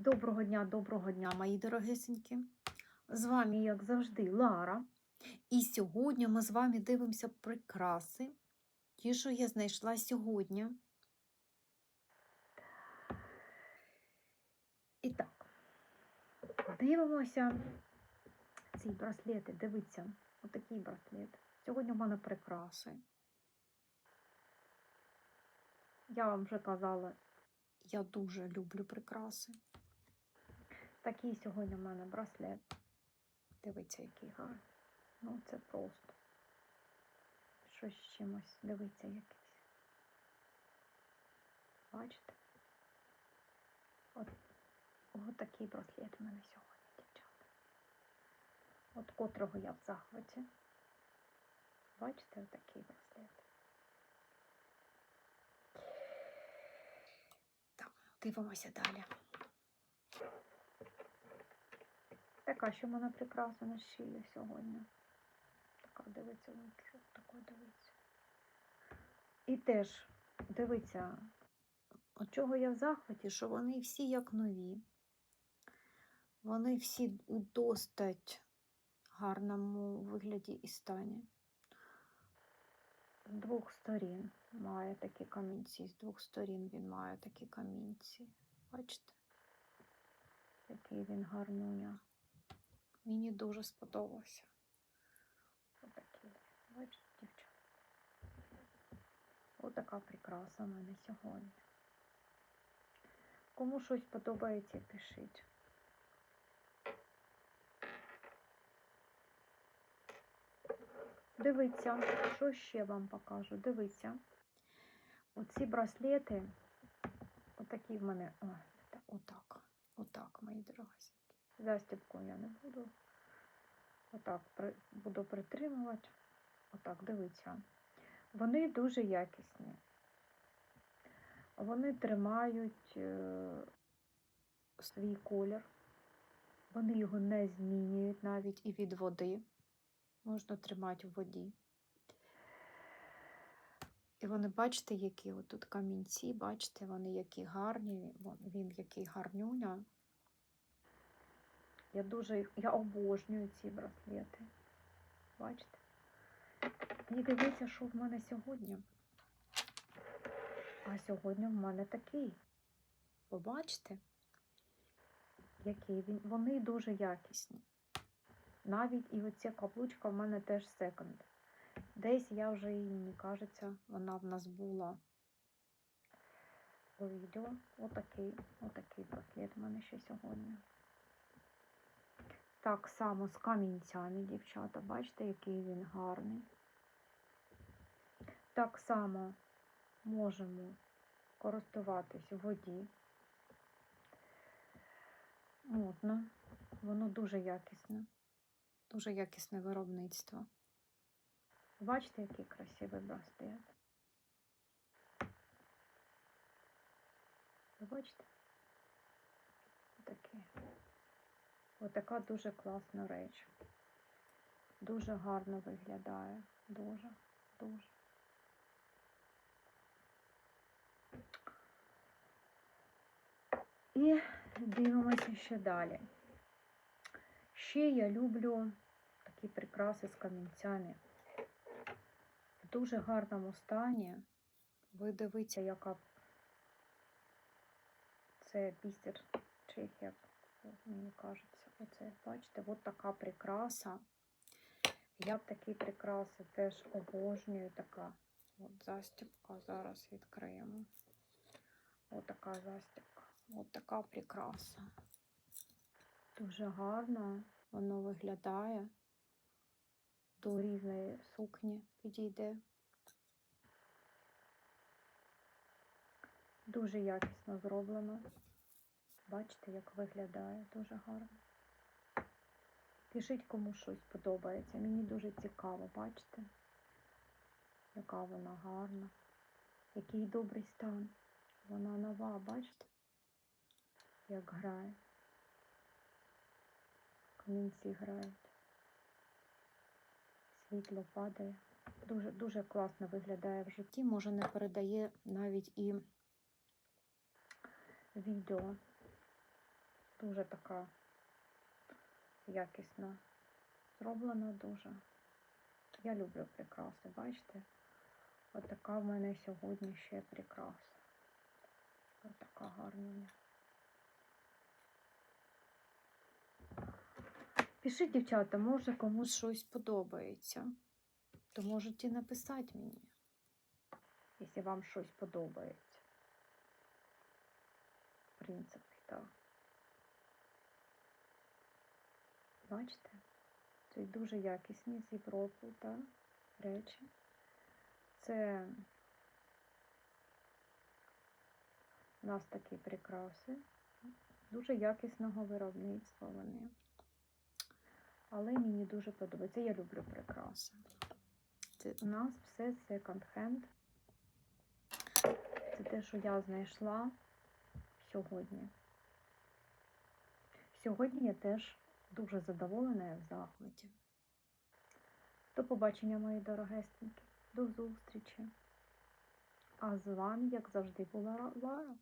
Доброго дня, доброго дня, мої дорогесенькі. З вами, як завжди, Лара. І сьогодні ми з вами дивимося прикраси, ті, що я знайшла сьогодні. І так, дивимося ці браслети. Дивіться, отакий браслет. Сьогодні в мене прикраси. Я вам вже казала, я дуже люблю прикраси. Такий сьогодні в мене браслет. Дивіться, який гарний. Ну, це просто щось з чимось. Дивіться, якийсь. Бачите? От, от такий браслет у мене сьогодні, дівчата. От котрого я в захваті. Бачите, отакий браслет. Так, дивимося далі. Така, що в мене прикраса на шиї сьогодні. Така дивиться, що таке дивиться. І теж дивиться, от чого я в захваті, що вони всі як нові. Вони всі у достать гарному вигляді і стані. З двох сторін має такі камінці, з двох сторін він має такі камінці. Бачите? Який він гарнуня. Мені дуже сподобався. Отакий. Бачите, дівчата. Отака прикраса в мене сьогодні. Кому щось подобається, пишіть. Дивіться, що ще вам покажу. Дивіться. Оці браслети, отакі в мене. О, отак. Отак, мої дорогосі. Застібку я не буду. Отак буду притримувати. Отак, дивіться. Вони дуже якісні. Вони тримають е, свій колір. Вони його не змінюють навіть і від води. Можна тримати в воді. І вони, бачите, які отут камінці, бачите, вони які гарні, він який гарнюня. Я дуже я обожнюю ці браслети. Бачите? І дивіться, що в мене сьогодні. А сьогодні в мене такий. Ви бачите? Який він. Вони дуже якісні. Навіть і оця каблучка в мене теж секонд. Десь я вже її, мені кажеться, вона в нас була у відео. Отакий, отакий браслет в мене ще сьогодні. Так само з камінцями, дівчата. Бачите, який він гарний. Так само можемо користуватись у воді. Модно. Воно дуже якісне. Дуже якісне виробництво. Бачите, який красивий браслет. Ви бачите? Такий. Отака дуже класна реч. Дуже гарно виглядає. Дуже, дуже. І дивимося ще далі. Ще я люблю такі прикраси з камінцями. В дуже гарному стані. Ви дивіться, яка це бісер Чехія, мені кажеться. Оце, бачите, от така прикраса. Я б такі прикраси теж обожнюю. Така от застібка. Зараз відкриємо. От така застібка. От така прикраса. Дуже гарно воно виглядає. До різної сукні підійде. Дуже якісно зроблено. Бачите, як виглядає, дуже гарно. Пишіть, кому щось подобається. Мені дуже цікаво, бачите, яка вона гарна, який добрий стан. Вона нова, бачите, як грає. Камінці грають. Світло падає. Дуже, дуже класно виглядає в житті. Може, не передає навіть і відео. Дуже така якісна. Зроблена дуже. Я люблю прикраси, бачите? От така в мене сьогодні ще прикраса. Ось така гарна. Пишіть, дівчата, може комусь щось подобається. То можете написати мені, якщо вам щось подобається. В принципі, так. Бачите? Це дуже якісні з Європи, так, речі. Це у нас такі прикраси. Дуже якісного виробництва вони. Але мені дуже подобається. Я люблю прикраси. Це у нас все секонд-хенд. Це те, що я знайшла сьогодні. Сьогодні я теж дуже задоволена і в захваті. До побачення, мої дорогесенькі. До зустрічі. А з вами, як завжди, була Лара.